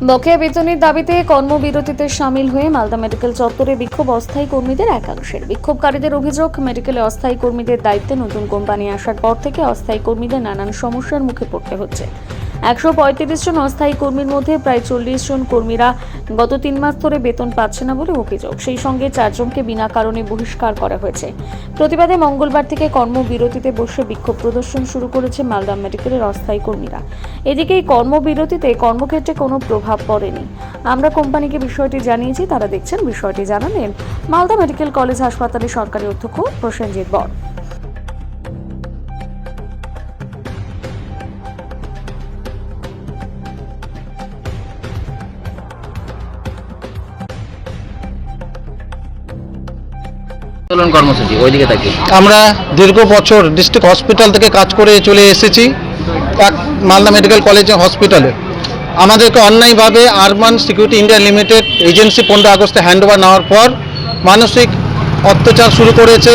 বকেয়া বেতনের দাবিতে কর্মবিরতিতে সামিল হয়ে মালদা মেডিকেল চত্বরে বিক্ষোভ অস্থায়ী কর্মীদের একাংশের। বিক্ষোভকারীদের অভিযোগ, মেডিকেলে অস্থায়ী কর্মীদের দায়িত্বে নতুন কোম্পানি আসার পর থেকে অস্থায়ী কর্মীদের নানান সমস্যার মুখে পড়তে হচ্ছে। একশো পঁয়ত্রিশ জন অস্থায়ী কর্মীর মধ্যে প্রায় চল্লিশ জন কর্মীরা গত তিন মাস ধরে বেতন পাচ্ছে না বলে অভিযোগ। সেই সঙ্গে চারজনকে বিনা কারণে বহিষ্কার করা হয়েছে। প্রতিবাদে মঙ্গলবার থেকে কর্মবিরতিতে বসে বিক্ষোভ প্রদর্শন শুরু করেছে মালদা মেডিকেলের অস্থায়ী কর্মীরা। এদিকে এই কর্মবিরতিতে কর্মক্ষেত্রে কোনো প্রভাব পড়েনি। আমরা কোম্পানিকে বিষয়টি জানিয়েছি, তারা দেখছেন বিষয়টি জানালেন মালদা মেডিকেল কলেজ হাসপাতালের সরকারি অধ্যক্ষ প্রসেনজিৎ বর। আন্দোলন কর্মসূচি ওইদিকে তাকিয়ে। আমরা দীর্ঘ বছর ডিস্ট্রিক্ট হসপিটাল থেকে কাজ করে চলে এসেছি এক মালদা মেডিকেল কলেজ হসপিটালে আমাদেরকে অন্যায়ভাবে urban security India limited agency পনেরো আগস্টে হ্যান্ডওভার নেওয়ার পর মানসিক অত্যাচার শুরু করেছে।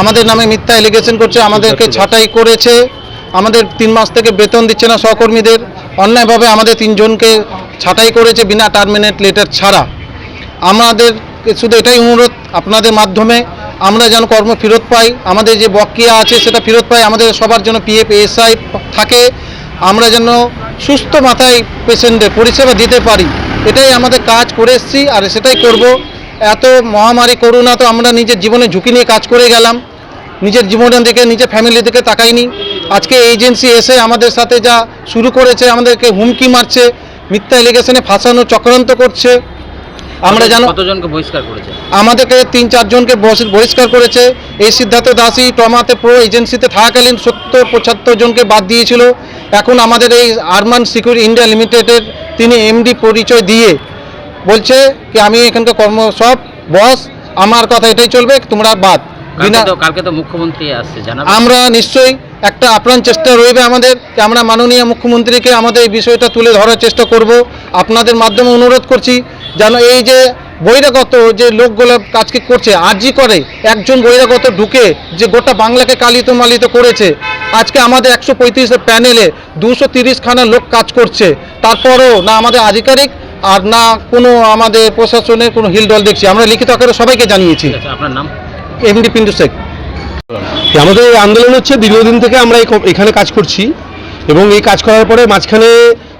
আমাদের নামে মিথ্যা এলিগেশন করছে আমাদেরকে ছাঁটাই করেছে। আমাদের তিন মাস থেকে বেতন দিচ্ছে না সহকর্মীদের। অন্যায়ভাবে আমাদের তিনজনকে ছাঁটাই করেছে বিনা টার্মিনেট লেটার ছাড়া। আমাদের শুধু এটাই অনুরোধ আপনাদের মাধ্যমে আমরা যেন কর্ম ফেরত পাই। আমাদের যে বকেয়া আছে সেটা ফেরত পাই। আমাদের সবার জন্য পিএফ এসআই থাকে। আমরা যেন সুস্থ মাথায় পেশেন্টদের পরিষেবা দিতে পারি। এটাই আমাদের কাজ করে এসেছি আর সেটাই করব। এত মহামারী, করোনা তো আমরা নিজের জীবনে ঝুঁকি নিয়ে কাজ করে গেলাম। নিজের জীবনের দিকে, নিজের ফ্যামিলি দিকে তাকাইনি। আজকে এজেন্সি এসে আমাদের সাথে যা শুরু করেছে, আমাদেরকে হুমকি মারছে, মিথ্যা এলিগেশনে ফাঁসানো চক্রান্ত করছে। আমরা যেন কতজনকে বহিষ্কার করেছে? আমাদেরকে তিন চারজনকে বহিষ্কার করেছে। এই সিদ্ধার্থ দাসী টমাতে প্রো এজেন্সিতে থাকাকালীন সত্তর পঁচাত্তর জনকে বাদ দিয়েছিল। এখন আমাদের এই আরমান সিকিউরিটি ইন্ডিয়া লিমিটেডের তিনি এমডি পরিচয় দিয়ে বলছে কি আমি এখানকার কর্ম সব বস আমার কথা এটাই চলবে তোমরা বাদ। কালকে তো মুখ্যমন্ত্রী আসছে আমরা নিশ্চয়ই একটা আপ্রাণ চেষ্টা রইবে আমাদের যে আমরা মাননীয় মুখ্যমন্ত্রীকে আমাদের এই বিষয়টা তুলে ধরার চেষ্টা করব। আপনাদের মাধ্যমে অনুরোধ করছি যেন এই যে বহিরাগত যে লোকগুলো কাজকে করছে আজই করে একজন বহিরাগত ঢুকে যে গোটা বাংলাকে কালিত মালিত করেছে। আজকে আমাদের একশো পঁয়ত্রিশের প্যানেলে দুশো তিরিশখানা লোক কাজ করছে। তারপরও না আমাদের আধিকারিক আর না কোনো আমাদের প্রশাসনের কোনো হিলডল দেখছি। আমরা লিখিত আকারে সবাইকে জানিয়েছি। আপনার নাম? এমডি পিন্টু শেখ। আমাদের এই আন্দোলন হচ্ছে দীর্ঘদিন থেকে আমরা এখানে কাজ করছি এবং এই কাজ করার পরে মাঝখানে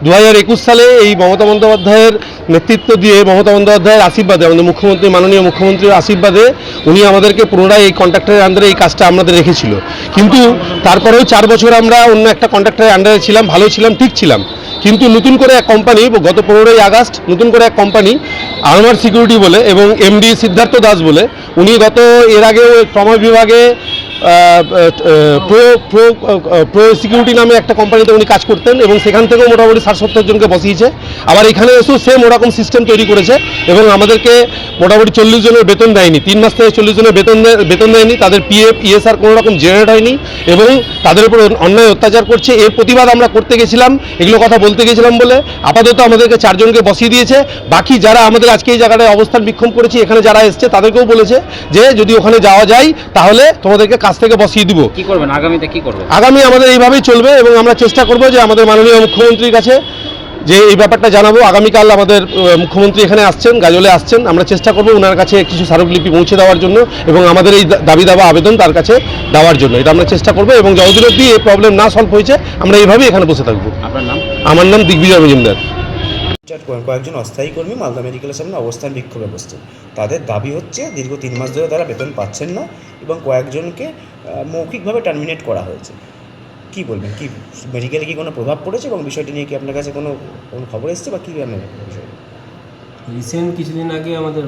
দু হাজার একুশ সালে এই মমতা বন্দ্যোপাধ্যায়ের নেতৃত্ব দিয়ে মমতা বন্দ্যোপাধ্যায়ের আশীর্বাদে, আমাদের মুখ্যমন্ত্রী, মাননীয় মুখ্যমন্ত্রীর আশীর্বাদে উনি আমাদেরকে পুনরায় এই কন্ট্রাক্টরের আন্ডারে এই কাজটা আমাদের রেখেছিল। কিন্তু তারপরেও চার বছর আমরা অন্য একটা কন্ট্রাক্টরের আন্ডারে ছিলাম, ভালো ছিলাম, ঠিক ছিলাম। কিন্তু নতুন করে এক কোম্পানি গত পনেরোই আগস্ট নতুন করে এক কোম্পানি আর্মার সিকিউরিটি বলে এবং এমডি সিদ্ধার্থ দাস বলে, উনি গত এর আগেও ট্রমা বিভাগে প্রো প্রো প্রো সিকিউরিটি নামে একটা কোম্পানিতে উনি কাজ করতেন এবং সেখান থেকেও মোটামুটি ষাট সত্তর জনকে বসিয়েছে। আবার এখানে এসেও সেম ওরকম সিস্টেম তৈরি করেছে এবং আমাদেরকে মোটামুটি চল্লিশ জনের বেতন দেয়নি। তিন মাস থেকে চল্লিশ জনের বেতন দেয়- বেতন দেয়নি। তাদের পিএফ ইএসআর কোনো রকম জেনারেট হয়নি এবং তাদের উপর অন্যায় অত্যাচার করছে। এর প্রতিবাদ আমরা করতে গেছিলাম এগুলো কথা বলতে গেছিলাম বলে আপাতত আমাদেরকে চারজনকে বসিয়ে দিয়েছে। বাকি যারা আমাদের আজকে এই জায়গাটায় অবস্থান বিক্ষোভ করেছি এখানে যারা এসছে তাদেরকেও বলেছে যে যদি ওখানে যাওয়া যায় তাহলে তোমাদেরকে কাছ থেকে বসিয়ে দিব। কি করবেন? আগামীতে কি করবেন? আগামী আমাদের এইভাবেই চলবে এবং আমরা চেষ্টা করব যে আমাদের মাননীয় মুখ্যমন্ত্রীর কাছে যে এই ব্যাপারটা জানাব। আগামীকাল আমাদের মুখ্যমন্ত্রী এখানে আসছেন গাজলে আসছেন। আমরা চেষ্টা করব ওনার কাছে কিছু স্মারকলিপি পৌঁছে দেওয়ার জন্য এবং আমাদের এই দাবি দাবা আবেদন তার কাছে দেওয়ার জন্য। এটা আমরা চেষ্টা করব এবং যতদিন অব্দি এই প্রবলেম না সলভ হয়েছে আমরা এইভাবেই এখানে বসে থাকব। আপনার নাম? আমার নাম দিগ্বিজয় মজুমদার। কয়েকজন অস্থায়ী কর্মী মালদা মেডিকেলের সামনে অবস্থান বিক্ষোভে বসছে তাদের দাবি হচ্ছে দীর্ঘ তিন মাস ধরে তারা বেতন পাচ্ছেন না এবং কয়েকজনকে মৌখিকভাবে টার্মিনেট করা হয়েছে। কি বলবেন? কি মেডিকেলে কি কোনো প্রভাব পড়েছে এবং বিষয়টি নিয়ে কি আপনার কাছে কোনো কোনো খবর এসেছে বা কী বিষয় রিসেন্ট কিছুদিন আগে আমাদের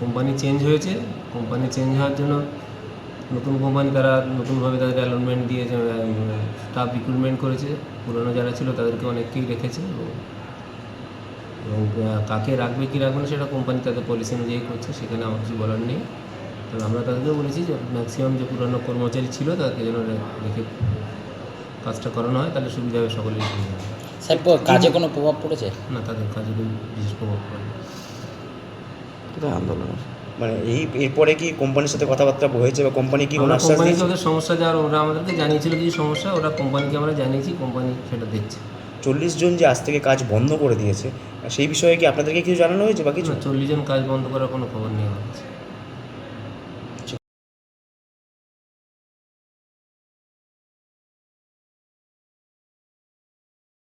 কোম্পানি চেঞ্জ হয়েছে। কোম্পানি চেঞ্জ হওয়ার জন্য নতুন কোম্পানি তারা নতুনভাবে তাদের অ্যালটমেন্ট দিয়ে স্টাফ রিক্রুটমেন্ট করেছে। পুরনো যারা ছিল তাদেরকে অনেককেই রেখেছে এবং কাকে রাখবে, কি রাখবে না সেটা কোম্পানি তাদের পলিসি অনুযায়ী করছে, সেখানে আমার কিছু বলার নেই। তবে আমরা তাদেরকেও বলেছি যে ম্যাক্সিমাম যে পুরনো কর্মচারী ছিল তাদেরকে যেন রেখে কাজটা করানো হয় তাহলে সুবিধা হবে সকলের সুবিধা স্যার কাজে কোনো প্রভাব পড়েছে? না তাদের কাজে কোনো বিশেষ প্রভাব পড়ে না। মানে এই এরপরে কি কোম্পানির সাথে কথাবার্তা হয়েছে বা কোম্পানি কি কোনো দিয়েছে? ওদের সমস্যা যাওয়ার ওরা আমাদেরকে জানিয়েছিল কিছু সমস্যা ওরা কোম্পানিকে আমরা জানিয়েছি কোম্পানি সেটা দেখছে। চল্লিশ জন যে আজ থেকে কাজ বন্ধ করে দিয়েছে সেই বিষয়ে কি আপনাদেরকে কিছু জানানো হয়েছে বা কিছু? চল্লিশ জন কাজ বন্ধ করার কোনো খবর নেই